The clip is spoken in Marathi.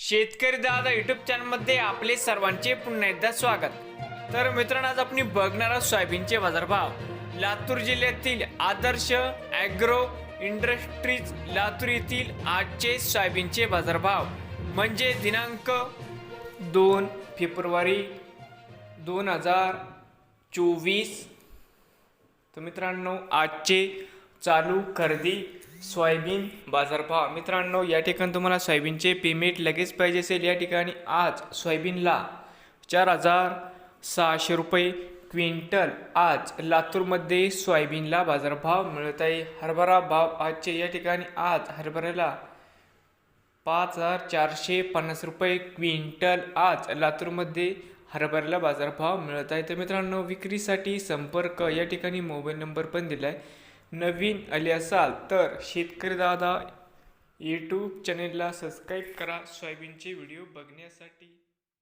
शेतकरी दादा युट्यूब चॅनलमध्ये आपले सर्वांचे पुन्हा एकदा स्वागत. तर मित्रांनो आज आपण बघणार आहोत सोयाबीनचे बाजारभाव. लातूर जिल्ह्यातील आदर्श ॲग्रो इंडस्ट्रीज लातूर येथील आजचे सोयाबीनचे बाजारभाव. म्हणजे दिनांक दोन फेब्रुवारी दोन हजार चोवीस. तर मित्रांनो आजचे चालू खरेदी सोयाबीन बाजारभाव मित्रांनो या ठिकाणी तुम्हाला सोयाबीनचे पेमेंट लगेच पाहिजे असेल. या ठिकाणी आज सोयाबीनला चार हजार सहाशे रुपये क्विंटल आज लातूरमध्ये सोयाबीनला बाजारभाव मिळत आहे. हरभरा भाव आजचे या ठिकाणी आज हरभऱ्याला पाच हजार चारशे पन्नास रुपये क्विंटल आज लातूरमध्ये हरभऱ्याला बाजारभाव मिळत आहे. तर मित्रांनो विक्रीसाठी संपर्क या ठिकाणी मोबाईल नंबर पण दिला आहे नवीन आले असाल तर शेतकरी दादा यूट्यूब चॅनेलला सबस्क्राईब करा. सोयाबीनचे व्हिडिओ बघण्यासाठी.